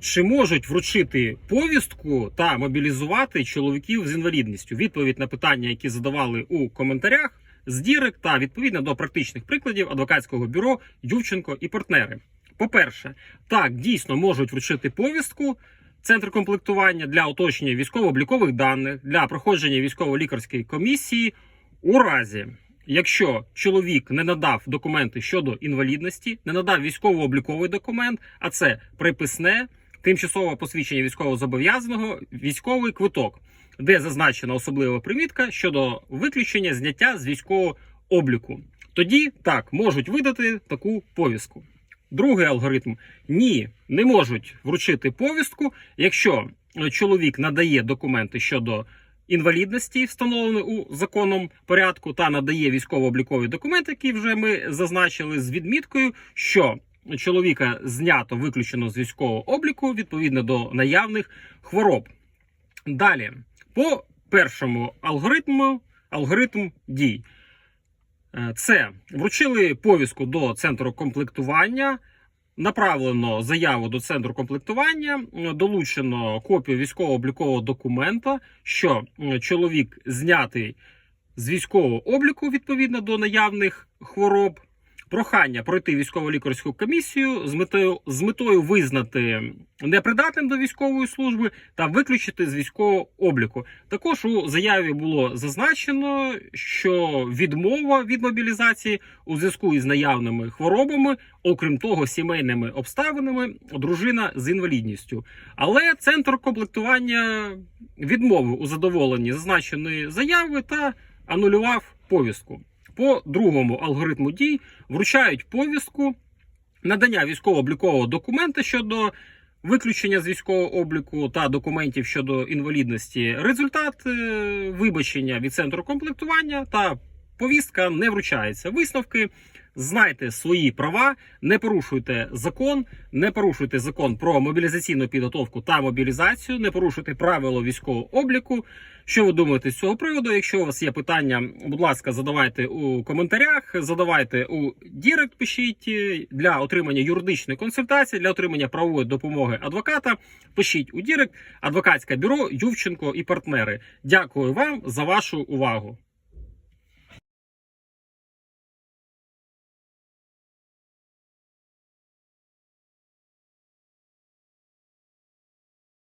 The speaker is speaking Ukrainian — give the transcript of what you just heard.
Чи можуть вручити повістку та мобілізувати чоловіків з інвалідністю? Відповідь на питання, які задавали у коментарях з Дірек та відповідно до практичних прикладів адвокатського бюро Ювченко і партнери. По-перше, так дійсно можуть вручити повістку. Центр комплектування для уточнення військово-облікових даних для проходження військово-лікарської комісії у разі, якщо чоловік не надав документи щодо інвалідності, не надав військово-обліковий документ, а це приписне, тимчасове посвідчення військовозобов'язаного, військовий квиток, де зазначена особлива примітка щодо виключення зняття з військового обліку. Тоді так можуть видати таку повістку. Другий алгоритм ні, не можуть вручити повістку, якщо е, чоловік надає документи щодо інвалідності, встановленої у законному порядку, та надає військово-облікові документи, які вже ми зазначили, з відміткою, що чоловіка знято виключено з військового обліку відповідно до наявних хвороб. Далі, по першому алгоритму, алгоритм дій. Е, Це вручили повістку до центру комплектування, направлено заяву до центру комплектування, долучено копію військово-облікового документа, що чоловік знятий з військового обліку відповідно до наявних хвороб. Прохання пройти військово-лікарську комісію з метою, з метою визнати непридатним до військової служби та виключити з військового обліку. Також у заяві було зазначено, що відмова від мобілізації у зв'язку із наявними хворобами, окрім того, сімейними обставинами, дружина з інвалідністю. Але центр комплектування відмовив у задоволенні зазначеної заяви та анулював повістку. По другому алгоритму дій вручають повістку надання військово-облікового документа щодо виключення з військового обліку та документів щодо інвалідності. Результат е, вибачення від центру комплектування та повістка не вручається. Висновки. Знайте свої права, не порушуйте закон, не порушуйте закон про мобілізаційну підготовку та мобілізацію, не порушуйте правила військового обліку. Що ви думаєте з цього приводу? Якщо у вас є питання, будь ласка, задавайте у коментарях, задавайте у Дірект, пишіть для отримання юридичної консультації, для отримання правової допомоги адвоката. Пишіть у Дірект, адвокатське бюро Ювченко і партнери. Дякую вам за вашу увагу.